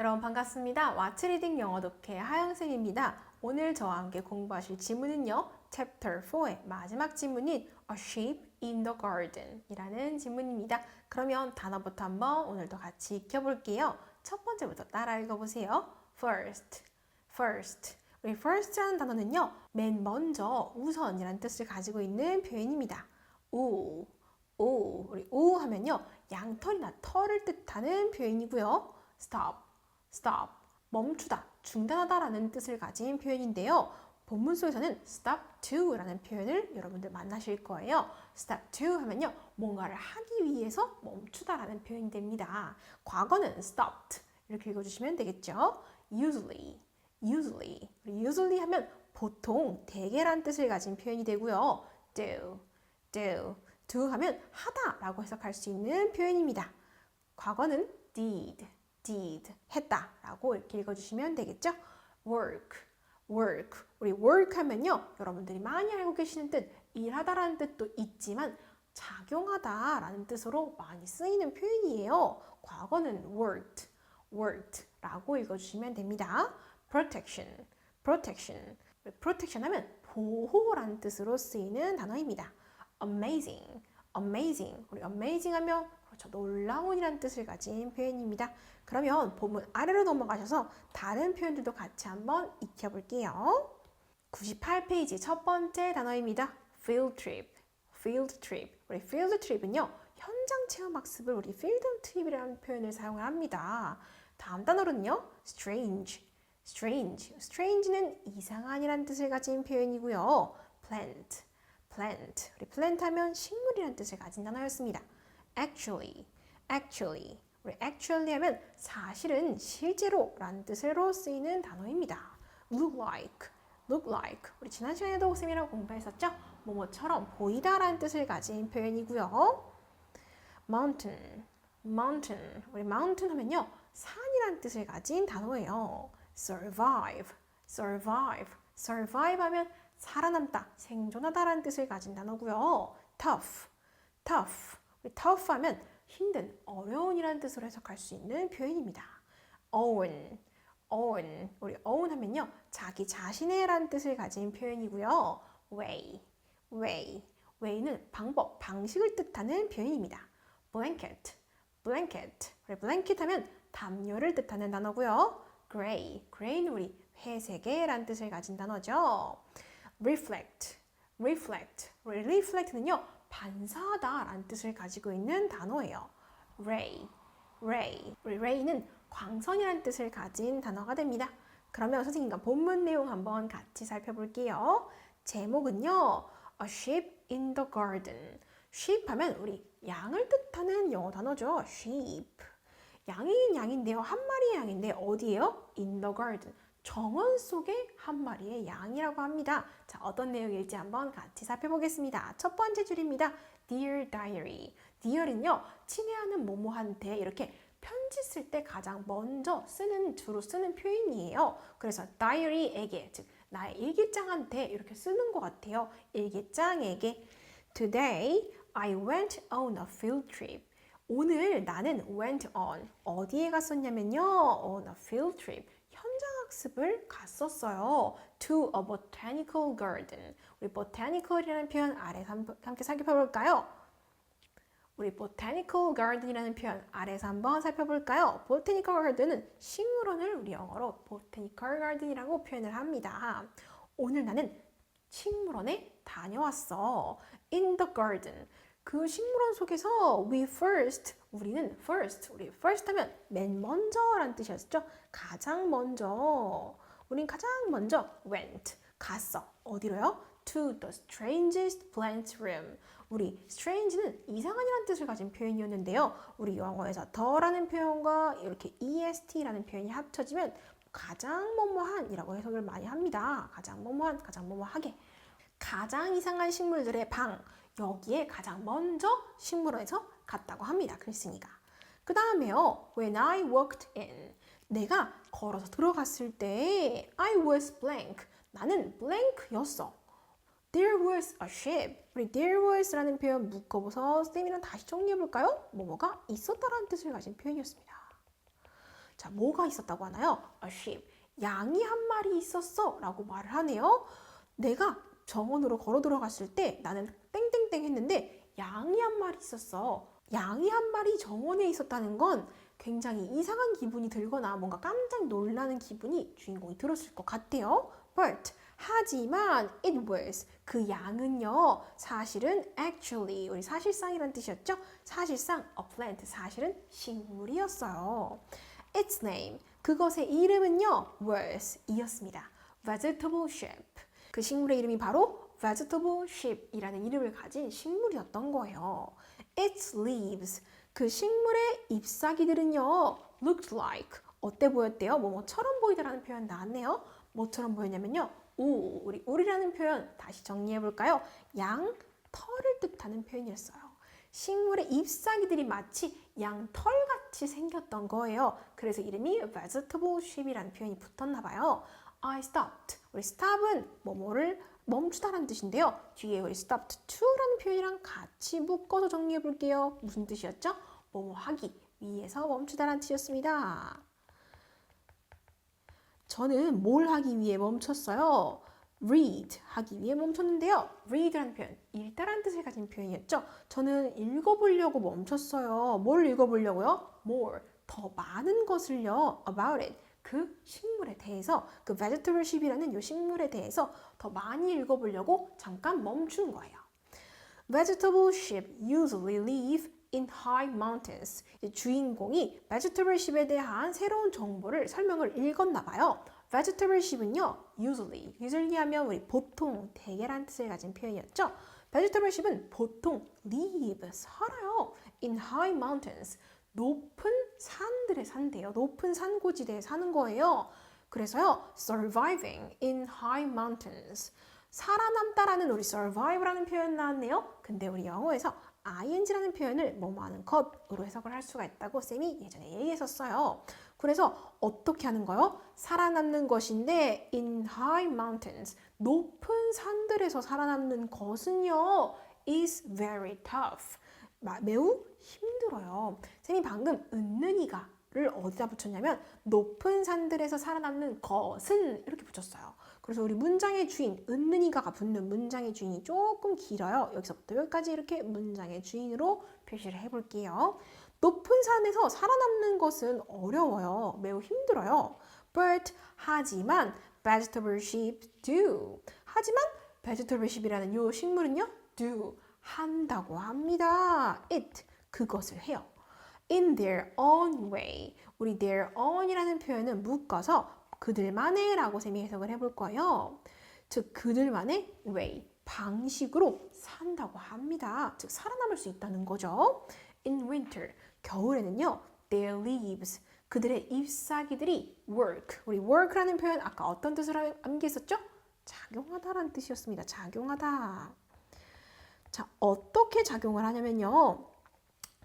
여러분 반갑습니다. 와츠리딩 영어 독해 하영생입니다. 오늘 저와 함께 공부하실 지문은요. Chapter 4의 마지막 지문인 A sheep in the garden 이라는 지문입니다. 그러면 단어부터 한번 오늘도 같이 익혀볼게요. 첫 번째부터 따라 읽어보세요. First, first. 우리 first라는 단어는요. 맨 먼저, 우선이라는 뜻을 가지고 있는 표현입니다. 오, 오, 우리 오 하면요. 양털이나 털을 뜻하는 표현이고요. stop, stop, 멈추다, 중단하다라는 뜻을 가진 표현인데요. 본문 속에서는 stop to라는 표현을 여러분들 만나실 거예요. stop to 하면요. 뭔가를 하기 위해서 멈추다라는 표현이 됩니다. 과거는 stopped 이렇게 읽어주시면 되겠죠. usually, usually, usually 하면 보통, 대개란 뜻을 가진 표현이 되고요. do, do, do 하면 하다라고 해석할 수 있는 표현입니다. 과거는 did, did, 했다라고 이렇게 읽어주시면 되겠죠. work, work. 우리 work 하면요. 여러분들이 많이 알고 계시는 뜻, 일하다라는 뜻도 있지만 작용하다라는 뜻으로 많이 쓰이는 표현이에요. 과거는 worked, worked라고 읽어주시면 됩니다. protection, protection. protection 하면 보호라는 뜻으로 쓰이는 단어입니다. amazing, amazing. 우리 amazing 하면 그렇죠. 놀라운이라는 뜻을 가진 표현입니다. 그러면 본문 아래로 넘어가셔서 다른 표현들도 같이 한번 익혀볼게요. 98페이지 첫 번째 단어입니다. field trip, field trip. 우리 field trip은요. 현장 체험 학습을 우리 field trip이라는 표현을 사용을 합니다. 다음 단어로는요. strange, strange. strange는 이상한이라는 뜻을 가진 표현이고요. plant, plant. 우리 plant 하면 식물이라는 뜻을 가진 단어였습니다. Actually, actually. 우리 actually 하면 사실은 실제로 라는 뜻으로 쓰이는 단어입니다. look like, look like. 우리 지난 시간에도 쌤이랑 공부했었죠? 뭐뭐처럼 보이다 라는 뜻을 가진 표현이고요. mountain, mountain. 우리 mountain 하면요. 산이라는 뜻을 가진 단어예요. survive, survive. survive 하면 살아남다, 생존하다라는 뜻을 가진 단어고요. tough, tough. 우리 tough 하면 힘든, 어려운이라는 뜻으로 해석할 수 있는 표현입니다. own, own. 우리 own 하면요. 자기 자신의라는 뜻을 가진 표현이고요. way, way. way는 방법, 방식을 뜻하는 표현입니다. blanket, blanket. 우리 blanket 하면 담요를 뜻하는 단어고요. gray, gray는 우리 회색의라는 뜻을 가진 단어죠. reflect, reflect. 우리 reflect는요. 반사하다라는 뜻을 가지고 있는 단어예요. ray, ray. ray는 광선이라는 뜻을 가진 단어가 됩니다. 그러면 선생님과 본문 내용 한번 같이 살펴볼게요. 제목은요. A sheep in the garden. sheep 하면 우리 양을 뜻하는 영어 단어죠. sheep. 양인 양인데요. 한 마리의 양인데 어디예요? in the garden. 정원 속의 한 마리의 양이라고 합니다. 자, 어떤 내용일지 한번 같이 살펴보겠습니다. 첫 번째 줄입니다. Dear Diary. Dear은요, 친애하는 모모한테 이렇게 편지 쓸 때 가장 먼저 쓰는, 주로 쓰는 표현이에요. 그래서 diary에게, 즉, 나의 일기장한테 이렇게 쓰는 것 같아요. 일기장에게. Today, I went on a field trip. 오늘 나는 went on. 어디에 갔었냐면요. on a field trip. 현장 학습을 갔었어요. To a botanical garden. 우리 botanical이라는 표현 아래서 함께 살펴볼까요? 우리 botanical garden이라는 표현 아래서 한번 살펴볼까요? botanical garden은 식물원을 우리 영어로 botanical garden이라고 표현을 합니다. 오늘 나는 식물원에 다녀왔어. In the garden. 그 식물원 속에서 we first 우리는 first 우리 first 하면 맨 먼저라는 뜻이었죠. 가장 먼저 우린 가장 먼저 went 갔어. 어디로요? To the strangest plant room. 우리 strange는 이상한이라는 뜻을 가진 표현이었는데요. 우리 영어에서 더라는 표현과 이렇게 est라는 표현이 합쳐지면 가장 뭐뭐한이라고 해석을 많이 합니다. 가장 뭐뭐한, 가장 뭐뭐하게. 가장 이상한 식물들의 방 여기에 가장 먼저 식물원에서 갔다고 합니다. 글쓴이가. 그 다음에요. When I walked in. 내가 걸어서 들어갔을 때 I was blank. 나는 blank였어. There was a sheep. 우리 there was라는 표현 묶어보서 쌤이랑 다시 정리해볼까요? 뭐뭐가 있었다라는 뜻을 가진 표현이었습니다. 자, 뭐가 있었다고 하나요? A sheep. 양이 한 마리 있었어 라고 말을 하네요. 내가 정원으로 걸어 들어갔을 때 나는 땡땡땡 했는데 양이 한 마리 있었어. 양이 한 마리 정원에 있었다는 건 굉장히 이상한 기분이 들거나 뭔가 깜짝 놀라는 기분이 주인공이 들었을 것 같아요. But 하지만 it was 그 양은요 사실은 actually 우리 사실상이란 뜻이었죠. 사실상 a plant 사실은 식물이었어요. Its name 그것의 이름은요 was 이었습니다. Vegetable sheep 그 식물의 이름이 바로 vegetable sheep이라는 이름을 가진 식물이었던 거예요. Its leaves 그 식물의 잎사귀들은요 looked like 어때 보였대요? 뭐뭐처럼 보이다라는 표현 나왔네요. 뭐처럼 보였냐면요. 우, 우리 울이라는 표현 다시 정리해 볼까요? 양 털을 뜻하는 표현이었어요. 식물의 잎사귀들이 마치 양 털 같이 생겼던 거예요. 그래서 이름이 vegetable sheep이라는 표현이 붙었나 봐요. I stopped. 우리 stop은 뭐뭐를 멈추다라는 뜻인데요. 뒤에 우리 stopped to라는 표현이랑 같이 묶어서 정리해 볼게요. 무슨 뜻이었죠? 뭐뭐 하기 위해서 멈추다라는 뜻이었습니다. 저는 뭘 하기 위해 멈췄어요? read 하기 위해 멈췄는데요. read라는 표현, 읽다라는 뜻을 가진 표현이었죠. 저는 읽어보려고 멈췄어요. 뭘 읽어보려고요? more, 더 많은 것을요. about it, 그 식물에 대해서, 그 vegetable sheep이라는 이 식물에 대해서 더 많이 읽어보려고 잠깐 멈춘 거예요. Vegetable sheep usually live in high mountains. 주인공이 vegetable sheep에 대한 새로운 정보를 설명을 읽었나 봐요. vegetable sheep은요, usually, usually 하면 우리 보통, 대개란 뜻을 가진 표현이었죠. vegetable sheep은 보통 live, 살아요. in high mountains, 높은 산들에 산대요. 높은 산고지대에 사는 거예요. 그래서요, surviving in high mountains. 살아남다라는 우리 survive라는 표현 나왔네요. 근데 우리 영어에서 ing라는 표현을 뭐뭐 하는 것으로 해석을 할 수가 있다고 쌤이 예전에 얘기했었어요. 그래서 어떻게 하는 거요? 살아남는 것인데 in high mountains 높은 산들에서 살아남는 것은요 is very tough 매우 힘들어요. 쌤이 방금 은는이가 를 어디다 붙였냐면 높은 산들에서 살아남는 것은 이렇게 붙였어요. 그래서 우리 문장의 주인 은는이가가 붙는 문장의 주인이 조금 길어요. 여기서부터 여기까지 이렇게 문장의 주인으로 표시를 해볼게요. 높은 산에서 살아남는 것은 어려워요. 매우 힘들어요. But 하지만 vegetable sheep do. 하지만 vegetable sheep이라는 요 식물은요 do 한다고 합니다. it 그것을 해요. in their own way. 우리 their own이라는 표현은 묶어서 그들만의 라고 쌤이 해석을 해볼 거예요. 즉 그들만의 way 방식으로 산다고 합니다. 즉 살아남을 수 있다는 거죠. in winter 겨울에는요, their leaves, 그들의 잎사귀들이 work, 우리 work라는 표현 아까 어떤 뜻을 암기했었죠? 작용하다라는 뜻이었습니다. 작용하다. 자, 어떻게 작용을 하냐면요.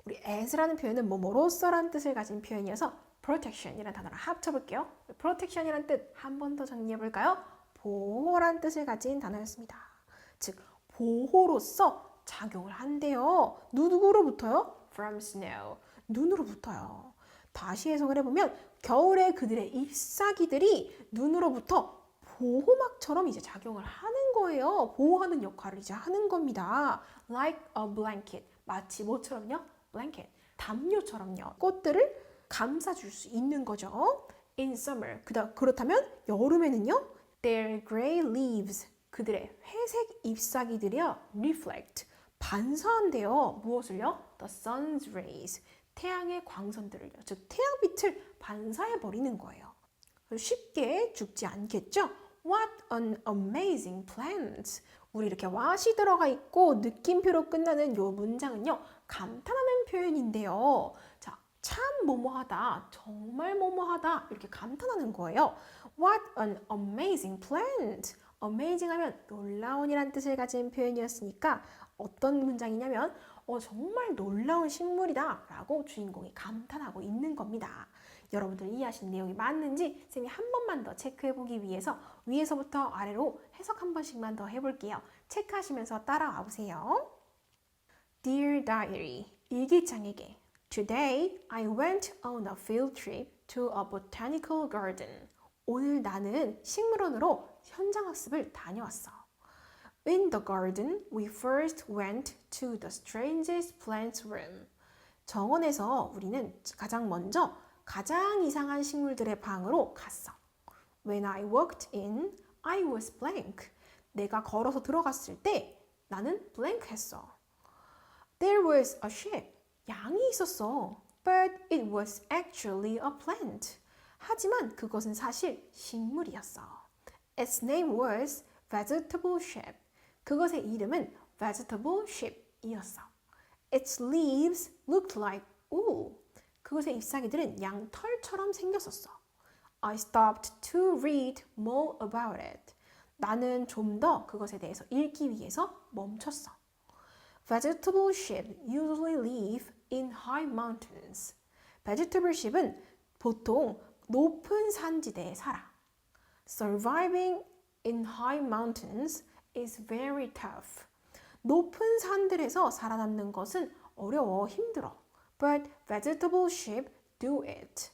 우리 as라는 표현은 뭐뭐로서라는 뜻을 가진 표현이어서 protection이라는 단어를 합쳐볼게요. protection이라는 뜻 한 번 더 정리해 볼까요? 보호라는 뜻을 가진 단어였습니다. 즉, 보호로서 작용을 한대요. 누구로부터요? From snow. 눈으로부터요. 다시 해석을 해보면 겨울에 그들의 잎사귀들이 눈으로부터 보호막처럼 이제 작용을 하는 거예요. 보호하는 역할을 이제 하는 겁니다. Like a blanket. 마치 뭐처럼요? blanket. 담요처럼요. 꽃들을 감싸줄 수 있는 거죠. In summer. 그다, 그렇다면 여름에는요? Their gray leaves. 그들의 회색 잎사귀들이요. reflect. 반사한대요. 무엇을요? The sun's rays. 태양의 광선들을요. 즉 태양빛을 반사해 버리는 거예요. 쉽게 죽지 않겠죠? What an amazing plant. 우리 이렇게 what이 들어가 있고 느낌표로 끝나는 요 문장은요. 감탄하는 표현인데요. 자, 참 뭐뭐하다, 정말 뭐뭐하다 이렇게 감탄하는 거예요. What an amazing plant. amazing 하면 놀라운이란 뜻을 가진 표현이었으니까 어떤 문장이냐면 어, 정말 놀라운 식물이다 라고 주인공이 감탄하고 있는 겁니다. 여러분들 이해하신 내용이 맞는지 쌤이 한 번만 더 체크해 보기 위해서 위에서부터 아래로 해석 한 번씩만 더 해볼게요. 체크하시면서 따라와 보세요. Dear Diary, 일기장에게 Today I went on a field trip to a botanical garden. 오늘 나는 식물원으로 현장 학습을 다녀왔어. In the garden, we first went to the strangest plants room. 정원에서 우리는 가장 먼저 가장 이상한 식물들의 방으로 갔어. When I walked in, I was blank. 내가 걸어서 들어갔을 때 나는 blank 했어. There was a sheep. 양이 있었어. But it was actually a plant. 하지만 그것은 사실 식물이었어. Its name was vegetable sheep. 그것의 이름은 vegetable sheep이었어. Its leaves looked like wool. 그것의 잎사귀들은 양털처럼 생겼었어. I stopped to read more about it. 나는 좀 더 그것에 대해서 읽기 위해서 멈췄어. Vegetable sheep usually live in high mountains. Vegetable sheep은 보통 높은 산지대에 살아. Surviving in high mountains is very tough. 높은 산들에서 살아남는 것은 어려워 힘들어. But vegetable sheep do it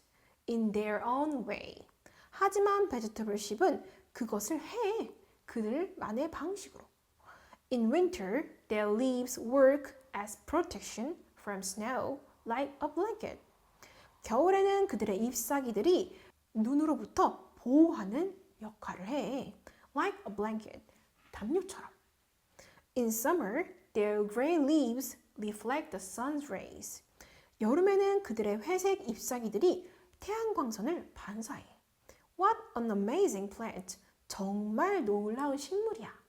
in their own way. 하지만 vegetable sheep은 그것을 해. 그들만의 방식으로. In winter, their leaves work as protection from snow like a blanket. 겨울에는 그들의 잎사귀들이 눈으로부터 보호하는 역할을 해. Like a blanket. 담요처럼. In summer, their gray leaves reflect the sun's rays. 여름에는 그들의 회색 잎사귀들이 태양광선을 반사해. What an amazing plant! 정말 놀라운 식물이야.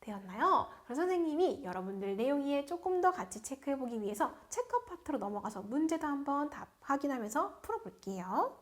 되었나요? 그럼 선생님이 여러분들 내용 이해 조금 더 같이 체크해보기 위해서 체크 파트로 넘어가서 문제도 한번 답 확인하면서 풀어볼게요.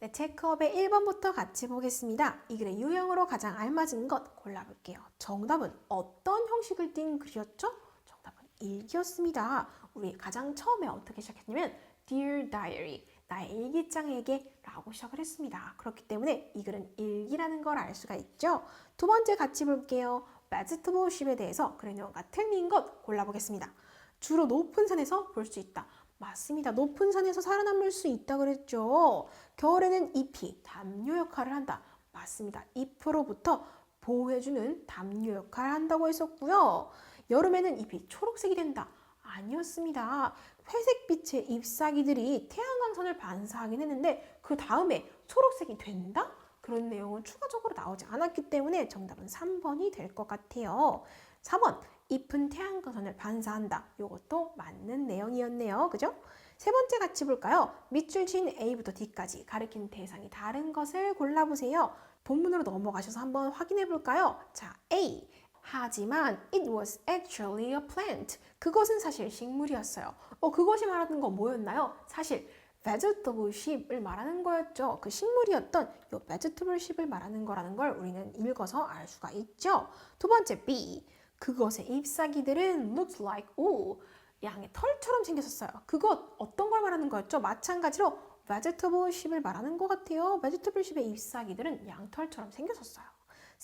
네, 체크업의 1번부터 같이 보겠습니다. 이 글의 유형으로 가장 알맞은 것 골라볼게요. 정답은 어떤 형식을 띈 글이었죠? 정답은 일기였습니다. 우리 가장 처음에 어떻게 시작했냐면 Dear Diary, 나의 일기장에게 라고 시작을 했습니다. 그렇기 때문에 이 글은 일기라는 걸 알 수가 있죠. 두 번째 같이 볼게요. sheep에 대해서 내용과 틀린 것 골라보겠습니다. 주로 높은 산에서 볼 수 있다. 맞습니다. 높은 산에서 살아남을 수 있다 그랬죠. 겨울에는 잎이 담요 역할을 한다. 맞습니다. 잎으로부터 보호해주는 담요 역할을 한다고 했었고요. 여름에는 잎이 초록색이 된다. 아니었습니다. 회색빛의 잎사귀들이 태양광선을 반사하긴 했는데 그 다음에 초록색이 된다? 그런 내용은 추가적으로 나오지 않았기 때문에 정답은 3번이 될 것 같아요. 4번 잎은 태양광선을 반사한다. 이것도 맞는 내용이었네요. 그죠? 세 번째 같이 볼까요? 밑줄 친 A부터 D까지 가리키는 대상이 다른 것을 골라보세요. 본문으로 넘어가셔서 한번 확인해 볼까요? 자, A. 하지만 it was actually a plant. 그것은 사실 식물이었어요. 어, 그것이 말하는 건 뭐였나요? 사실 vegetable sheep을 말하는 거였죠. 그 식물이었던 이 vegetable sheep을 말하는 거라는 걸 우리는 읽어서 알 수가 있죠. 두 번째 B. 그것의 잎사귀들은 looked like wool. 양의 털처럼 생겼었어요. 그것 어떤 걸 말하는 거였죠? 마찬가지로 vegetable sheep을 말하는 것 같아요. vegetable sheep의 잎사귀들은 양털처럼 생겼었어요.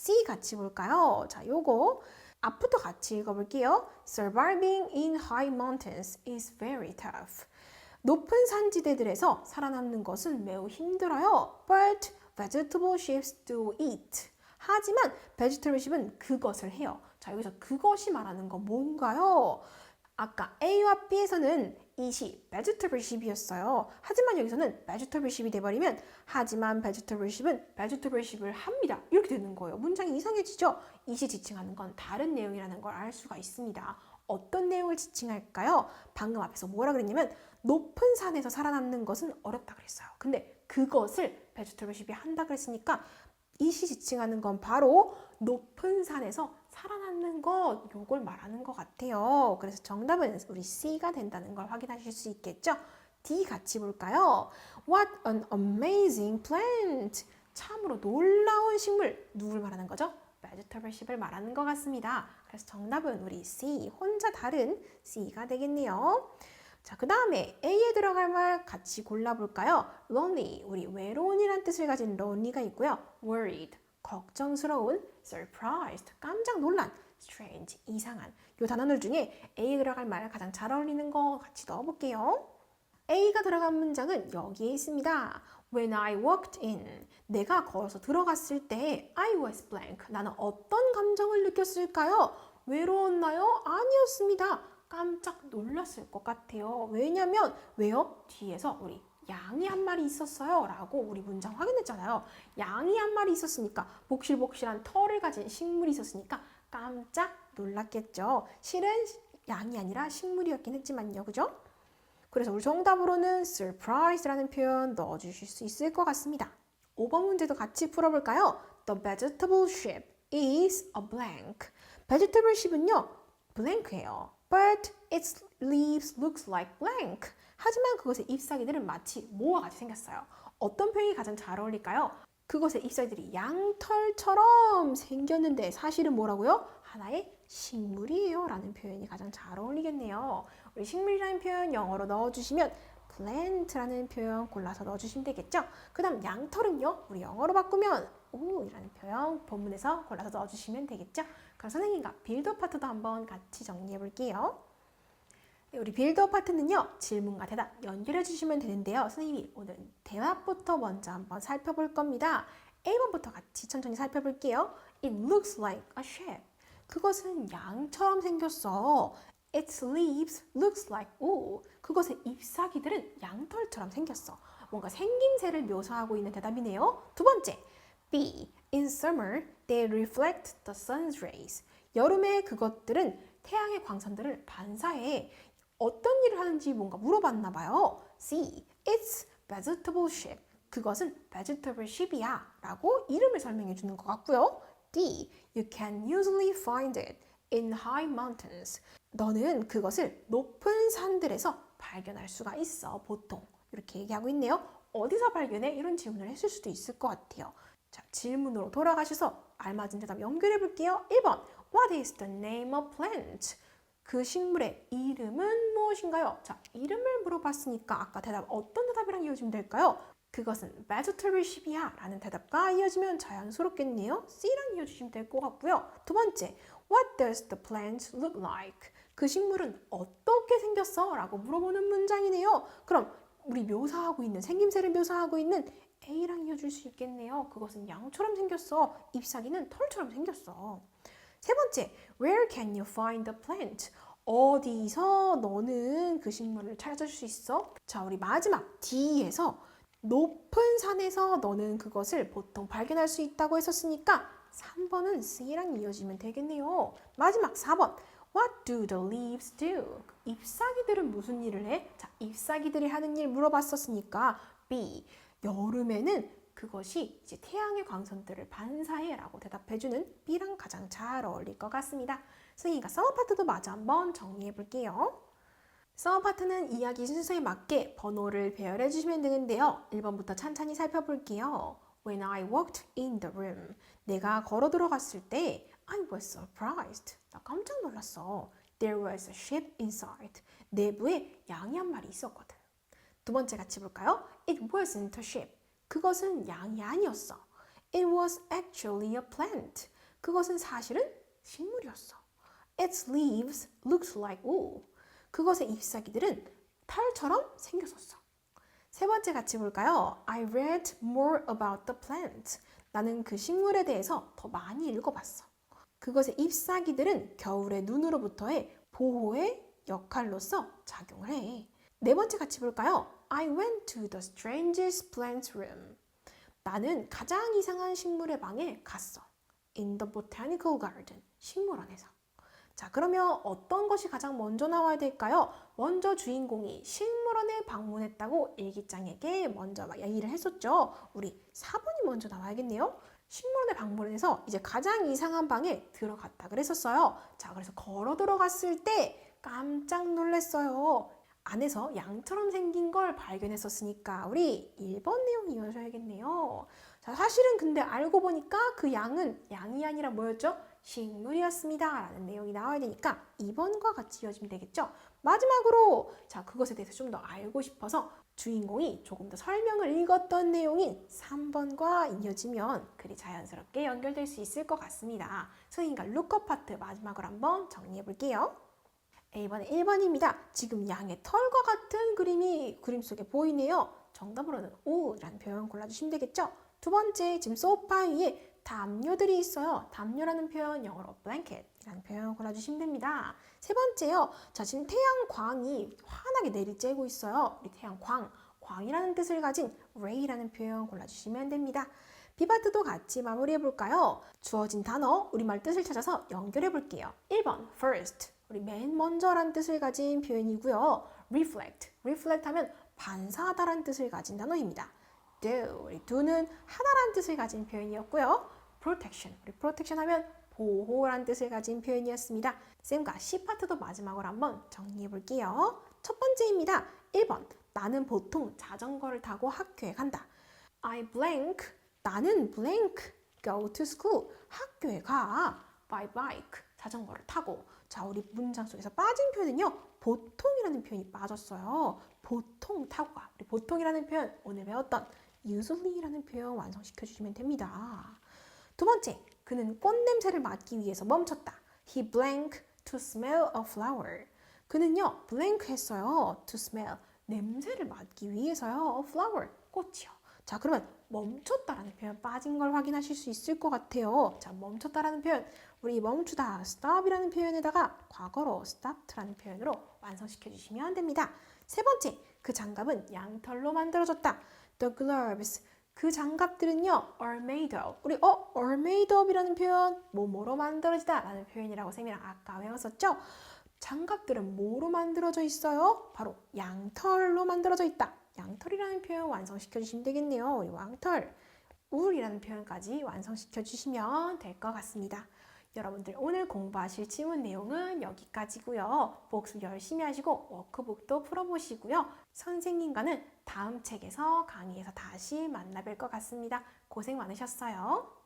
C 같이 볼까요? 자, 요거 앞부터 같이 읽어볼게요. Surviving in high mountains is very tough. 높은 산지대들에서 살아남는 것은 매우 힘들어요. But vegetable sheep do eat. 하지만 vegetable sheep은 그것을 해요. 자, 여기서 그것이 말하는 건 뭔가요? 아까 A와 B에서는 이 시 vegetable sheep이었어요. 하지만 여기서는 vegetable sheep이 돼버리면 하지만 vegetable sheep은 vegetable sheep을 합니다. 이렇게 되는 거예요. 문장이 이상해지죠? 이 시 지칭하는 건 다른 내용이라는 걸 알 수가 있습니다. 어떤 내용을 지칭할까요? 방금 앞에서 뭐라 그랬냐면 높은 산에서 살아남는 것은 어렵다 그랬어요. 근데 그것을 sheep이 한다 그랬으니까 이 시 지칭하는 건 바로 높은 산에서 살아남는 것 요걸 말하는 것 같아요. 그래서 정답은 우리 C가 된다는 걸 확인하실 수 있겠죠? D 같이 볼까요? What an amazing plant! 참으로 놀라운 식물 누굴 말하는 거죠? sheep을 말하는 것 같습니다. 그래서 정답은 우리 C 혼자 다른 C가 되겠네요. 자, 그 다음에 A에 들어갈 말 같이 골라볼까요? lonely, 우리 외로운이란 뜻을 가진 lonely가 있고요. worried, 걱정스러운, surprised, 깜짝 놀란, strange, 이상한 이 단어들 중에 A에 들어갈 말 가장 잘 어울리는 거 같이 넣어볼게요. A가 들어간 문장은 여기에 있습니다. When I walked in, 내가 걸어서 들어갔을 때 I was blank. 나는 어떤 감정을 느꼈을까요? 외로웠나요? 아니었습니다. 깜짝 놀랐을 것 같아요. 왜냐면 왜요? 뒤에서 우리 양이 한 마리 있었어요. 라고 우리 문장 확인했잖아요. 양이 한 마리 있었으니까 복실복실한 털을 가진 식물이 있었으니까 깜짝 놀랐겠죠. 실은 양이 아니라 식물이었긴 했지만요. 그죠? 그래서 우리 정답으로는 surprise라는 표현 넣어주실 수 있을 것 같습니다. 5번 문제도 같이 풀어볼까요? The vegetable ship is a blank. vegetable ship은요, blank예요. But its leaves looks like blank. 하지만 그것의 잎사귀들은 마치 모와 같이 생겼어요. 어떤 표현이 가장 잘 어울릴까요? 그것의 잎사귀들이 양털처럼 생겼는데 사실은 뭐라고요? 하나의 식물이에요 라는 표현이 가장 잘 어울리겠네요. 우리 식물이라는 표현 영어로 넣어주시면 plant라는 표현 골라서 넣어주시면 되겠죠? 그 다음 양털은요, 우리 영어로 바꾸면 오 이라는 표현 본문에서 골라서 넣어주시면 되겠죠? 그럼 선생님과 빌더 파트도 한번 같이 정리해 볼게요. 네, 우리 빌더 파트는요, 질문과 대답 연결해 주시면 되는데요. 선생님이 오늘 대답부터 먼저 한번 살펴볼 겁니다. 1번부터 같이 천천히 살펴볼게요. It looks like a shape. 그것은 양처럼 생겼어. Its leaves looks like wool. 그것의 잎사귀들은 양털처럼 생겼어. 뭔가 생김새를 묘사하고 있는 대답이네요. 두 번째, B. In summer, they reflect the sun's rays. 여름에 그것들은 태양의 광선들을 반사해. 어떤 일을 하는지 뭔가 물어봤나 봐요. C. It's vegetable ship. 그것은 vegetable ship이야 라고 이름을 설명해 주는 것 같고요. D. You can usually find it in high mountains. 너는 그것을 높은 산들에서 발견할 수가 있어, 보통. 이렇게 얘기하고 있네요. 어디서 발견해? 이런 질문을 했을 수도 있을 것 같아요. 자, 질문으로 돌아가셔서 알맞은 대답 연결해 볼게요. 1번. What is the name of plant? 그 식물의 이름은 무엇인가요? 자, 이름을 물어봤으니까 아까 대답 어떤 대답이랑 이어지면 될까요? 그것은 vegetable ship이야 라는 대답과 이어지면 자연스럽겠네요. C랑 이어주시면 될 것 같고요. 두 번째, What does the plant look like? 그 식물은 어떻게 생겼어? 라고 물어보는 문장이네요. 그럼 우리 묘사하고 있는 생김새를 묘사하고 있는 A랑 이어줄 수 있겠네요. 그것은 양처럼 생겼어. 잎사귀는 털처럼 생겼어. 세 번째, Where can you find the plant? 어디서 너는 그 식물을 찾을 수 있어? 자, 우리 마지막 D에서 높은 산에서 너는 그것을 보통 발견할 수 있다고 했었으니까 3번은 C랑 이어지면 되겠네요. 마지막 4번. What do the leaves do? 잎사귀들은 무슨 일을 해? 자, 잎사귀들이 하는 일 물어봤었으니까 B. 여름에는 그것이 이제 태양의 광선들을 반사해 라고 대답해주는 B랑 가장 잘 어울릴 것 같습니다. 승희가 서브 파트도 마저 한번 정리해 볼게요. 서브 파트는 이야기 순서에 맞게 번호를 배열해 주시면 되는데요. 1번부터 찬찬히 살펴볼게요. When I walked in the room. 내가 걸어 들어갔을 때 I was surprised. 나 깜짝 놀랐어. There was a ship inside. 내부에 양이 한 마리 있었거든. 두 번째 같이 볼까요? It wasn't a ship. 그것은 양이 아니었어. It was actually a plant. 그것은 사실은 식물이었어. Its leaves looked like wool. 그것의 잎사귀들은 털처럼 생겼었어. 세 번째 같이 볼까요? I read more about the plant. 나는 그 식물에 대해서 더 많이 읽어봤어. 그것의 잎사귀들은 겨울의 눈으로부터의 보호의 역할로서 작용을 해. 네 번째 같이 볼까요? I went to the strangest plant room. 나는 가장 이상한 식물의 방에 갔어. In the botanical garden. 식물원에서. 자, 그러면 어떤 것이 가장 먼저 나와야 될까요? 먼저 주인공이 식물원에 방문했다고 일기장에게 먼저 얘기를 했었죠. 우리 4번이 먼저 나와야겠네요. 식물원에 방문해서 이제 가장 이상한 방에 들어갔다 그랬었어요. 자, 그래서 걸어 들어갔을 때 깜짝 놀랐어요. 안에서 양처럼 생긴 걸 발견했었으니까 우리 1번 내용 이어져야겠네요. 자, 사실은 근데 알고 보니까 그 양은 양이 아니라 뭐였죠? 식물이었습니다. 라는 내용이 나와야 되니까 2번과 같이 이어지면 되겠죠? 마지막으로 자 그것에 대해서 좀 더 알고 싶어서 주인공이 조금 더 설명을 읽었던 내용인 3번과 이어지면 글이 자연스럽게 연결될 수 있을 것 같습니다. 선생님과 룩업 파트 마지막으로 한번 정리해 볼게요. A번에 1번입니다. 지금 양의 털과 같은 그림이 그림 속에 보이네요. 정답으로는 오라는 표현 골라주시면 되겠죠. 두 번째, 지금 소파 위에 담요들이 있어요. 담요라는 표현 영어로 blanket이라는 표현 골라주시면 됩니다. 세 번째요. 자, 지금 태양광이 환하게 내리쬐고 있어요. 우리 태양광, 광이라는 뜻을 가진 ray라는 표현 골라주시면 됩니다. 비바트도 같이 마무리해 볼까요? 주어진 단어, 우리말 뜻을 찾아서 연결해 볼게요. 1번, first. 우리 맨 먼저란 뜻을 가진 표현이고요. reflect. reflect 하면 반사하다란 뜻을 가진 단어입니다. do. 우리 do는 하다란 뜻을 가진 표현이었고요. protection. 우리 protection 하면 보호란 뜻을 가진 표현이었습니다. 쌤과 C 파트도 마지막으로 한번 정리해 볼게요. 첫 번째입니다. 1번. 나는 보통 자전거를 타고 학교에 간다. I blank. 나는 blank. go to school. 학교에 가. by bike. 자전거를 타고. 자, 우리 문장 속에서 빠진 표현은요. 보통이라는 표현이 빠졌어요. 보통 가. 우리 보통이라는 표현 오늘 배웠던 usually라는 표현 완성시켜 주시면 됩니다. 두 번째, 그는 꽃 냄새를 맡기 위해서 멈췄다. He blank to smell a flower. 그는요, blank 했어요. to smell. 냄새를 맡기 위해서요. flower. 꽃이요. 자, 그러면 멈췄다라는 표현 빠진 걸 확인하실 수 있을 것 같아요. 자, 멈췄다라는 표현. 우리 멈추다, stop이라는 표현에다가 과거로 stopped라는 표현으로 완성시켜 주시면 됩니다. 세 번째, 그 장갑은 양털로 만들어졌다. The gloves. 그 장갑들은요, are made of. 우리 어, are made of이라는 표현, 뭐뭐로 만들어지다라는 표현이라고 쌤이랑 아까 외웠었죠? 장갑들은 뭐로 만들어져 있어요? 바로 양털로 만들어져 있다. 양털이라는 표현 완성시켜 주시면 되겠네요. 우리 왕털, 울이라는 표현까지 완성시켜 주시면 될 것 같습니다. 여러분들 오늘 공부하실 지문 내용은 여기까지고요. 복습 열심히 하시고 워크북도 풀어보시고요. 선생님과는 다음 책에서 강의에서 다시 만나뵐 것 같습니다. 고생 많으셨어요.